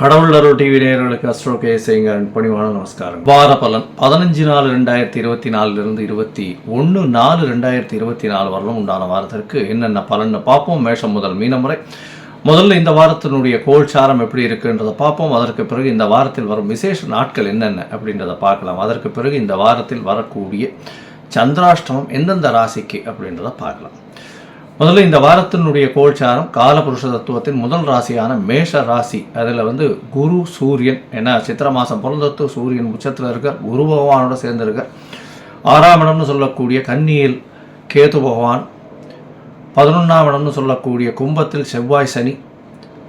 கடவுள் அருள் டிவி நேயர்களுக்கு அஸ்ட்ரோ கேசேங்கரன் பணிவான நமஸ்காரம். வார பலன் பதினஞ்சு நாலு ரெண்டாயிரத்தி இருபத்தி நாலுலேருந்து இருபத்தி ஒன்று நாலு ரெண்டாயிரத்தி இருபத்தி நாலு வரலும் உண்டான வாரத்திற்கு என்னென்ன பலன்னு பார்ப்போம். மேஷம் முதல் மீனமுறை முதல்ல இந்த வாரத்தினுடைய கோல்சாரம் எப்படி இருக்குன்றதை பார்ப்போம். அதற்கு பிறகு இந்த வாரத்தில் வரும் விசேஷ நாட்கள் என்னென்ன அப்படின்றத பார்க்கலாம். அதற்கு பிறகு இந்த வாரத்தில் வரக்கூடிய சந்திராஷ்டமம் எந்தெந்த ராசிக்கு அப்படின்றத பார்க்கலாம். முதல்ல இந்த வாரத்தினுடைய கோல்சாரம் காலபுருஷ தத்துவத்தின் முதல் ராசியான மேஷ ராசி. அதில் வந்து குரு சூரியன் ஏன்னா சித்திர மாதம் பிறந்தத்து சூரியன் உச்சத்தில் இருக்கார். குரு பகவானோட சேர்ந்திருக்கார். ஆறாம் இடம்னு சொல்லக்கூடிய கன்னியில் கேது பகவான். பதினொன்றாம் இடம்னு சொல்லக்கூடிய கும்பத்தில் செவ்வாய் சனி.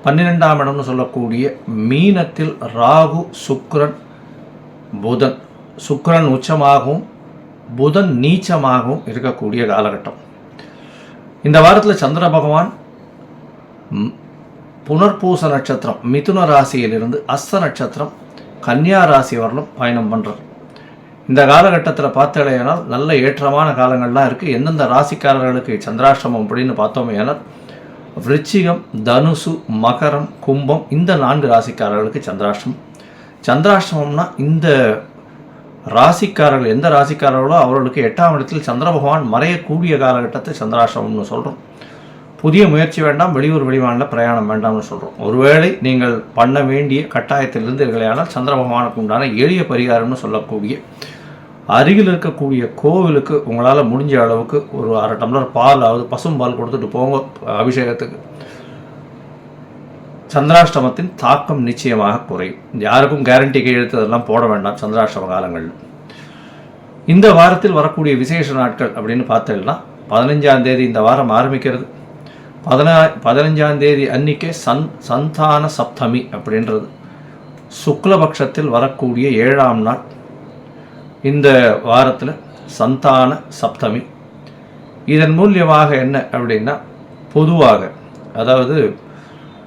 பன்னிரெண்டாம் இடம்னு சொல்லக்கூடிய மீனத்தில் ராகு சுக்ரன் புதன். சுக்ரன் உச்சமாகவும் புதன் நீச்சமாகவும் இருக்கக்கூடிய காலகட்டம். இந்த வாரத்தில் சந்திர பகவான் புனர்பூச நட்சத்திரம் மிதுன ராசியிலிருந்து அஸ்த நட்சத்திரம் கன்னியா ராசி வரலும் பயணம் பண்ணுறார் இந்த காலகட்டத்தில் பார்த்தலையானால் நல்ல ஏற்றமான காலங்கள்லாம் இருக்குது எந்தெந்த ராசிக்காரர்களுக்கு சந்திராஷ்டிரமம் அப்படின்னு பார்த்தோமே ஏனால் விருச்சிகம் தனுசு மகரம் கும்பம் இந்த நான்கு ராசிக்காரர்களுக்கு சந்திராஷ்டிரமம் சந்திராஷ்டிரமம்னா இந்த ராசிக்காரர்கள் எந்த ராசிக்காரர்களோ அவர்களுக்கு எட்டாம் இடத்தில் சந்திர பகவான் மறையக்கூடிய காலகட்டத்தை சந்திராசிரமம்னு சொல்கிறோம் புதிய முயற்சி வேண்டாம் வெளியூர் வெளிமாநில பிரயாணம் வேண்டாம்னு சொல்கிறோம் ஒருவேளை நீங்கள் பண்ண வேண்டிய கட்டாயத்தில் இருந்தீர்களேயானால் சந்திர பகவானுக்கு உண்டான எளிய பரிகாரம்னு சொல்லக்கூடிய அருகில் இருக்கக்கூடிய கோவிலுக்கு உங்களால் முடிஞ்ச அளவுக்கு ஒரு அரை டம்ளர் பால் அதாவது பசும்பால் கொடுத்துட்டு போங்க அபிஷேகத்துக்கு. சந்திராஷ்டமத்தின் தாக்கம் நிச்சயமாக குறையும். யாருக்கும் கேரண்டி கையெழுத்து அதெல்லாம் போட வேண்டாம் சந்திராஷ்டம காலங்கள். இந்த வாரத்தில் வரக்கூடிய விசேஷ நாட்கள் அப்படின்னு பார்த்தீங்கன்னா பதினஞ்சாம் தேதி இந்த வாரம் ஆரம்பிக்கிறது. பதினா பதினஞ்சாம் தேதி அன்னிக்கே சந் சந்தான சப்தமி அப்படின்றது. சுக்லபக்ஷத்தில் வரக்கூடிய ஏழாம் நாள். இந்த வாரத்தில் சந்தான சப்தமி. இதன் மூலியமாக என்ன அப்படின்னா பொதுவாக அதாவது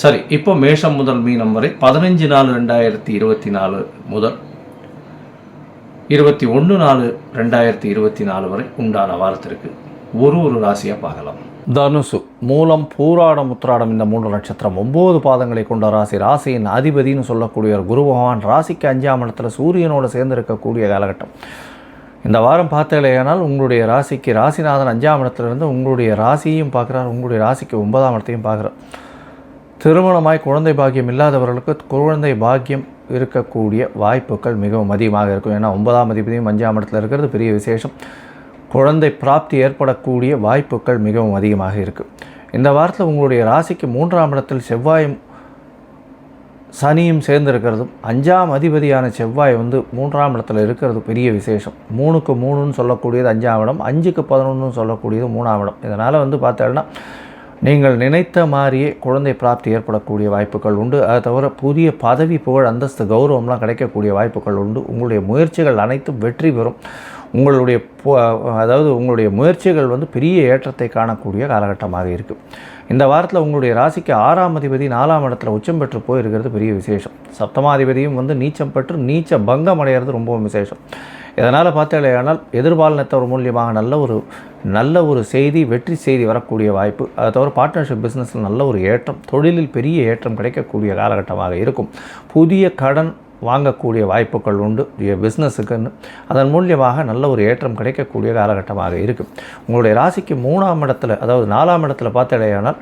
சரி இப்போ மேஷம் முதல் மீனம் வரை பதினஞ்சு நாலு ரெண்டாயிரத்தி இருபத்தி நாலு முதல் இருபத்தி ஒன்று நாலு ரெண்டாயிரத்தி இருபத்தி நாலு வரை உண்டான வாரத்திற்கு ஒரு ஒரு ராசியாக பார்க்கலாம். தனுசு மூலம் பூராடம் உத்திராடம் இந்த மூன்று நட்சத்திரம் ஒம்பது பாதங்களை கொண்ட ராசி ராசியின் அதிபதினு சொல்லக்கூடிய ஒரு குரு பகவான் ராசிக்கு அஞ்சாம் இடத்துல சூரியனோடு சேர்ந்து இருக்கக்கூடிய காலகட்டம். இந்த வாரம் பார்த்தலையானால் உங்களுடைய ராசிக்கு ராசிநாதன் அஞ்சாம் இடத்துலேருந்து உங்களுடைய ராசியையும் பார்க்குறார் உங்களுடைய ராசிக்கு ஒன்பதாம் இடத்தையும் பார்க்குறார். திருமணமாய் குழந்தை பாக்கியம் இல்லாதவர்களுக்கு குழந்தை பாக்கியம் இருக்கக்கூடிய வாய்ப்புகள் மிகவும் அதிகமாக இருக்கும். ஏன்னா ஒன்பதாம் அதிபதியும் அஞ்சாம் இடத்துல இருக்கிறது. பெரிய விசேஷம். குழந்தை பிராப்தி ஏற்படக்கூடிய வாய்ப்புகள் மிகவும் அதிகமாக இருக்குது இந்த வாரத்தில் உங்களுடைய ராசிக்கு மூன்றாம் இடத்தில் செவ்வாயும் சனியும் சேர்ந்திருக்கிறதும் அஞ்சாம் அதிபதியான செவ்வாய் வந்து மூன்றாம் இடத்துல இருக்கிறது பெரிய விசேஷம். மூணுக்கு மூணுன்னு சொல்லக்கூடியது அஞ்சாம் இடம் அஞ்சுக்கு பதினொன்றுன்னு சொல்லக்கூடியது மூணாம் இடம். இதனால் வந்து பார்த்தோன்னா நீங்கள் நினைத்த மாதிரியே குழந்தை பிராப்தி ஏற்படக்கூடிய வாய்ப்புகள் உண்டு. அதை தவிர புதிய பதவி புகழ் அந்தஸ்து கௌரவம்லாம் கிடைக்கக்கூடிய வாய்ப்புகள் உண்டு. உங்களுடைய முயற்சிகள் அனைத்தும் வெற்றி பெறும். உங்களுடைய அதாவது உங்களுடைய முயற்சிகள் வந்து பெரிய ஏற்றத்தை காணக்கூடிய காலகட்டமாக இருக்குது இந்த வாரத்தில் உங்களுடைய ராசிக்கு ஆறாம் அதிபதி நாலாம் இடத்துல உச்சம் பெற்று போயிருக்கிறது பெரிய விசேஷம். சப்தமாதிபதியும் வந்து நீச்சம் பெற்று நீச்ச பங்கம் அடைகிறது ரொம்பவும் விசேஷம். இதனால் பார்த்தாலேயானால் எதிர்பாலினத்தவர் மூலியமாக நல்ல ஒரு நல்ல ஒரு செய்தி வெற்றி செய்தி வரக்கூடிய வாய்ப்பு. அதை தவிர பார்ட்னர்ஷிப் பிஸ்னஸில் நல்ல ஒரு ஏற்றம் தொழிலில் பெரிய ஏற்றம் கிடைக்கக்கூடிய காலகட்டமாக இருக்கும். புதிய கடன் வாங்கக்கூடிய வாய்ப்புகள் உண்டு. பிஸ்னஸுக்குன்னு அதன் மூலியமாக நல்ல ஒரு ஏற்றம் கிடைக்கக்கூடிய காலகட்டமாக இருக்குது உங்களுடைய ராசிக்கு மூணாம் இடத்துல அதாவது நாலாம் இடத்துல பார்த்தாலேயானால்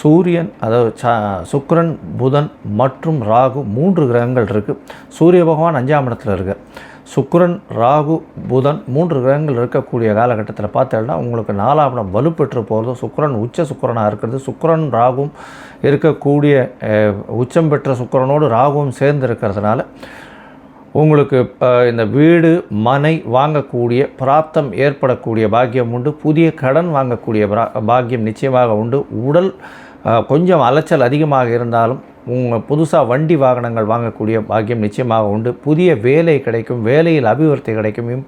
சூரியன் அதாவது ச சுக்கரன் புதன் மற்றும் ராகு மூன்று கிரகங்கள் இருக்குது சூரிய பகவான் அஞ்சாம் இடத்துல இருக்குது சுக்கரன் ராகு புதன் மூன்று கிரகங்கள் இருக்கக்கூடிய காலகட்டத்தில் பார்த்தேன்னா உங்களுக்கு நாலாம் இடம் வலுப்பெற்று போகிறது சுக்கரன் உச்ச சுக்கரனாக இருக்கிறது. சுக்கரன் ராகும் இருக்கக்கூடிய உச்சம் பெற்ற சுக்கரனோடு ராகுவும் சேர்ந்து இருக்கிறதுனால உங்களுக்கு இந்த வீடு மனை வாங்கக்கூடிய பிராப்தம் ஏற்படக்கூடிய பாக்கியம் உண்டு. புதிய கடன் வாங்கக்கூடிய பாக்கியம் நிச்சயமாக உண்டு. உடல் கொஞ்சம் அலைச்சல் அதிகமாக இருந்தாலும் உங்கள் புதுசாக வண்டி வாகனங்கள் வாங்கக்கூடிய பாக்கியம் நிச்சயமாக உண்டு. புதிய வேலை கிடைக்கும் வேலையில் அபிவிருத்தி கிடைக்கும் இம்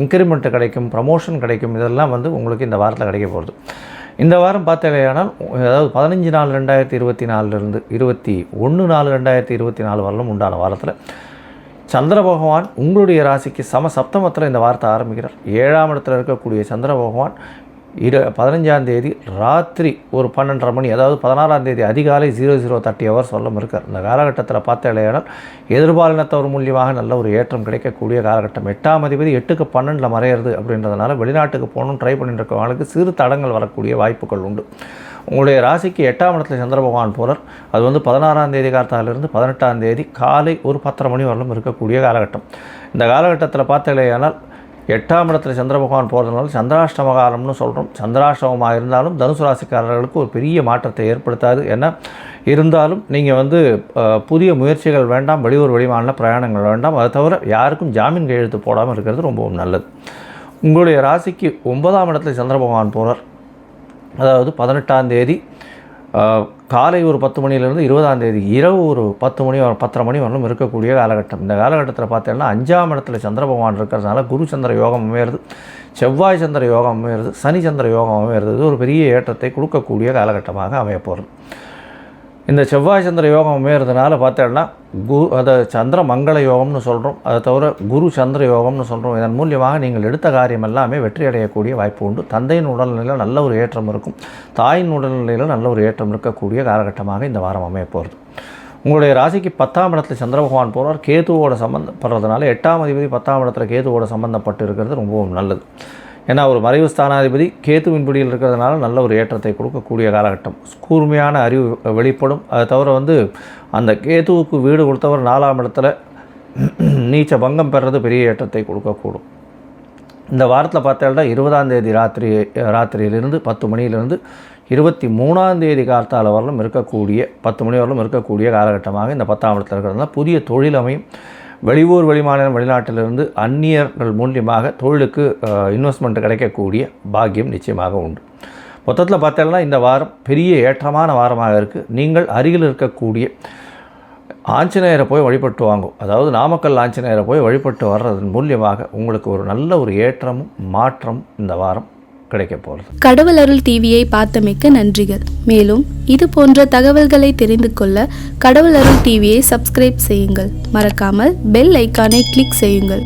இன்க்ரிமெண்ட் கிடைக்கும் ப்ரமோஷன் கிடைக்கும் இதெல்லாம் வந்து உங்களுக்கு இந்த வாரத்தில் கிடைக்க போகிறது இந்த வாரம் பார்த்தவையானால் அதாவது பதினஞ்சு நாலு ரெண்டாயிரத்தி இருபத்தி நாலுலேருந்து இருபத்தி ஒன்று நாலு ரெண்டாயிரத்தி இருபத்தி நாலு வரலும் உண்டான வாரத்தில். சந்திர பகவான் உங்களுடைய ராசிக்கு சம சப்தமத்தில் இந்த வாரத்தை ஆரம்பிக்கிறார். ஏழாம் இடத்துல இருக்கக்கூடிய சந்திர பகவான் இரு பதினஞ்சாம் தேதி ராத்திரி ஒரு பன்னெண்டரை மணி அதாவது பதினாறாம் தேதி அதிகாலை ஜீரோ ஜீரோ தேர்ட்டி ஹவர்ஸ் சொல்லம் இருக்கார். இந்த காலகட்டத்தில் பார்த்த இல்லையானால் எதிர்பாலினத்தவர் மூலியமாக நல்ல ஒரு ஏற்றம் கிடைக்கக்கூடிய காலகட்டம். எட்டாம் அதிபதி எட்டுக்கு பன்னெண்டில் மறையிறது அப்படின்றதுனால வெளிநாட்டுக்கு போகணும் ட்ரை பண்ணிட்டு இருக்கவங்களுக்கு சிறு தடங்கள் வரக்கூடிய வாய்ப்புகள் உண்டு. உங்களுடைய ராசிக்கு எட்டாம் இடத்துல சந்திர பகவான் போகிறார் அது வந்து பதினாறாம் தேதி காலத்தாலிருந்து பதினெட்டாம் தேதி காலை ஒரு பத்தரை மணி வரலும் இருக்கக்கூடிய காலகட்டம். இந்த காலகட்டத்தில் பார்த்தலையானால் எட்டாம் இடத்துல சந்திர பகவான் போகிறதுனால சந்திராஷ்டம காலம்னு சொல்கிறோம் சந்திராஷ்டமமாக இருந்தாலும் தனுசு ராசிக்காரர்களுக்கு ஒரு பெரிய மாற்றத்தை ஏற்படுத்தாது. ஏன்னா இருந்தாலும் நீங்கள் வந்து புதிய முயற்சிகள் வேண்டாம் வெளியூர் வெளிமாநில பிரயாணங்கள் வேண்டாம். அதை தவிர யாருக்கும் ஜாமீன் கையெழுத்து போடாமல் இருக்கிறது ரொம்பவும் நல்லது. உங்களுடைய ராசிக்கு ஒன்பதாம் இடத்துல சந்திர பகவான் போகிறார் அதாவது பதினெட்டாம் தேதி காலை ஒரு பத்து மணிலேருந்து இருபதாம் தேதி இரவு ஒரு பத்து மணி பத்தரை மணி வரலும் இருக்கக்கூடிய காலகட்டம். இந்த காலகட்டத்தில் பார்த்தீங்கன்னா அஞ்சாம் இடத்துல சந்திர பகவான் இருக்கிறதுனால குரு சந்திர யோகம் அமையிறது செவ்வாய் சந்திர யோகம் அமையிறது சனி சந்திர யோகம் அமையிறது ஒரு பெரிய ஏற்றத்தை கொடுக்கக்கூடிய காலகட்டமாக அமையப்போகிறது இந்த செவ்வாய் சந்திர யோகம் அமையிறதுனால பார்த்தோம்னா குரு அதை சந்திர மங்கள யோகம்னு சொல்கிறோம் அதை தவிர குரு சந்திர யோகம்னு சொல்கிறோம் இதன் மூலியமாக நீங்கள் எடுத்த காரியம் எல்லாமே வெற்றி அடையக்கூடிய வாய்ப்பு உண்டு. தந்தையின் உடல்நிலையில் நல்ல ஒரு ஏற்றம் இருக்கும். தாயின் உடல்நிலையில் நல்ல ஒரு ஏற்றம் இருக்கக்கூடிய காலகட்டமாக இந்த வாரம் அமைய போகிறது உங்களுடைய ராசிக்கு பத்தாம் இடத்துல சந்திர பகவான் போகிறார் கேதுவோட சம்மந்தப்படுறதுனால எட்டாம் அதிபதி பத்தாம் இடத்துல கேதுவோட சம்மந்தப்பட்டு இருக்கிறது ரொம்பவும் நல்லது. ஏன்னா ஒரு மறைவு ஸ்தானாதிபதி கேத்துவின் பிடியில் இருக்கிறதுனால நல்ல ஒரு ஏற்றத்தை கொடுக்கக்கூடிய காலகட்டம். கூர்மையான அறிவு வெளிப்படும். அதை தவிர வந்து அந்த கேத்துவுக்கு வீடு கொடுத்தவர் நாலாம் இடத்துல நீச்ச பங்கம் பெறது பெரிய ஏற்றத்தை கொடுக்கக்கூடும். இந்த வாரத்தில் பார்த்தா இருபதாம் தேதி ராத்திரி ராத்திரியிலிருந்து பத்து மணியிலிருந்து இருபத்தி மூணாம் தேதி காலத்தால் வரலும் இருக்கக்கூடிய பத்து மணி வரலும் இருக்கக்கூடிய காலகட்டமாக இந்த பத்தாம் இடத்தில் இருக்கிறதுனால புதிய தொழிலமையும் வெளியூர் வெளிமாநிலம் வெளிநாட்டிலிருந்து அந்நியர்கள் மூலியமாக தொழிலுக்கு இன்வெஸ்ட்மெண்ட் கிடைக்கக்கூடிய பாக்கியம் நிச்சயமாக உண்டு. மொத்தத்தில் பார்த்தோம்னா இந்த வாரம் பெரிய ஏற்றமான வாரமாக இருக்குது நீங்கள் அருகில் இருக்கக்கூடிய ஆஞ்சநேயரை போய் வழிபட்டு வாங்கும் அதாவது நாமக்கல் ஆஞ்சநேயரை போய் வழிபட்டு வர்றதன் மூலியமாக உங்களுக்கு ஒரு நல்ல ஒரு ஏற்றமும் மாற்றமும் இந்த வாரம் கிடைக்க போகிறது கடவுள் அருள் டிவியை பார்த்தமைக்க நன்றிகள். மேலும் இது போன்ற தகவல்களை தெரிந்து கொள்ள கடவுள் அருள் டிவியை சப்ஸ்கிரைப் செய்யுங்கள். மறக்காமல் பெல் ஐக்கானை கிளிக் செய்யுங்கள்.